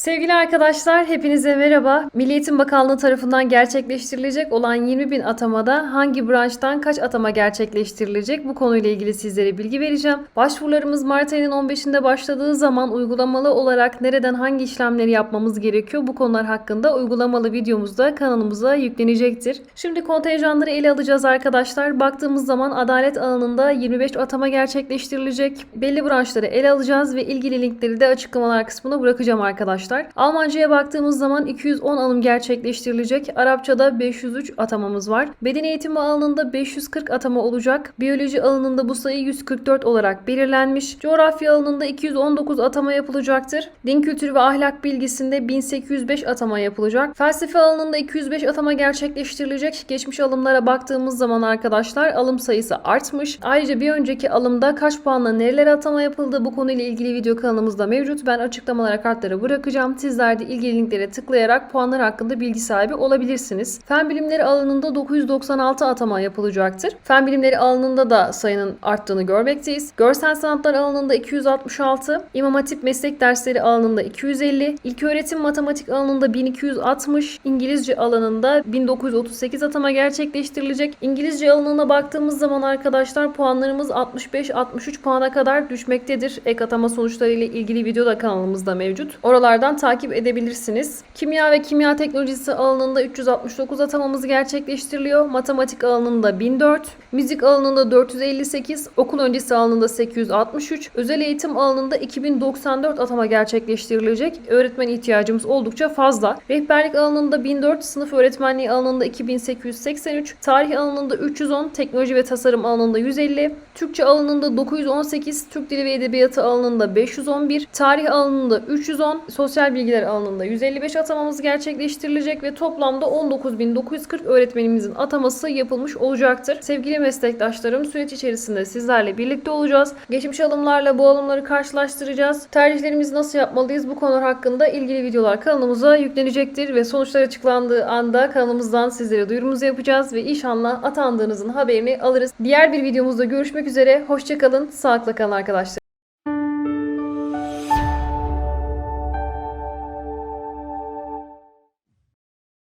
Sevgili arkadaşlar, hepinize merhaba. Milli Eğitim Bakanlığı tarafından gerçekleştirilecek olan 20 bin atamada hangi branştan kaç atama gerçekleştirilecek bu konuyla ilgili sizlere bilgi vereceğim. Başvurularımız Mart ayının 15'inde başladığı zaman uygulamalı olarak nereden hangi işlemleri yapmamız gerekiyor bu konular hakkında uygulamalı videomuz da kanalımıza yüklenecektir. Şimdi kontenjanları ele alacağız arkadaşlar. Baktığımız zaman adalet alanında 25 atama gerçekleştirilecek. Belli branşları ele alacağız ve ilgili linkleri de açıklamalar kısmına bırakacağım arkadaşlar. Almanca'ya baktığımız zaman 210 alım gerçekleştirilecek. Arapçada 503 atamamız var. Beden eğitimi alanında 540 atama olacak. Biyoloji alanında bu sayı 144 olarak belirlenmiş. Coğrafya alanında 219 atama yapılacaktır. Din kültürü ve ahlak bilgisinde 1805 atama yapılacak. Felsefe alanında 205 atama gerçekleştirilecek. Geçmiş alımlara baktığımız zaman arkadaşlar alım sayısı artmış. Ayrıca bir önceki alımda kaç puanla nerelere atama yapıldı bu konuyla ilgili video kanalımızda mevcut. Ben açıklamalara kartlara bırakacağım. Sizler de ilgili linklere tıklayarak puanlar hakkında bilgi sahibi olabilirsiniz. Fen bilimleri alanında 996 atama yapılacaktır. Fen bilimleri alanında da sayının arttığını görmekteyiz. Görsel sanatlar alanında 266, İmam Hatip meslek dersleri alanında 250, İlköğretim matematik alanında 1260, İngilizce alanında 1938 atama gerçekleştirilecek. İngilizce alanına baktığımız zaman arkadaşlar puanlarımız 65-63 puana kadar düşmektedir. Ek atama sonuçları ile ilgili video da kanalımızda mevcut. Oralardan takip edebilirsiniz. Kimya ve kimya teknolojisi alanında 369 atamamız gerçekleştiriliyor. Matematik alanında 1004, müzik alanında 458, okul öncesi alanında 863, özel eğitim alanında 2094 atama gerçekleştirilecek. Öğretmen ihtiyacımız oldukça fazla. Rehberlik alanında 1004, sınıf öğretmenliği alanında 2883, tarih alanında 310, teknoloji ve tasarım alanında 150, Türkçe alanında 918, Türk Dili ve Edebiyatı alanında 511, tarih alanında 310, sosyal bilgiler alanında 155 atamamız gerçekleştirilecek ve toplamda 19.940 öğretmenimizin ataması yapılmış olacaktır. Sevgili meslektaşlarım süreç içerisinde sizlerle birlikte olacağız. Geçmiş alımlarla bu alımları karşılaştıracağız. Tercihlerimizi nasıl yapmalıyız bu konular hakkında ilgili videolar kanalımıza yüklenecektir ve sonuçlar açıklandığı anda kanalımızdan sizlere duyurumuzu yapacağız ve inşallah atandığınızın haberini alırız. Diğer bir videomuzda görüşmek üzere. Hoşçakalın. Sağlıkla kalın arkadaşlar.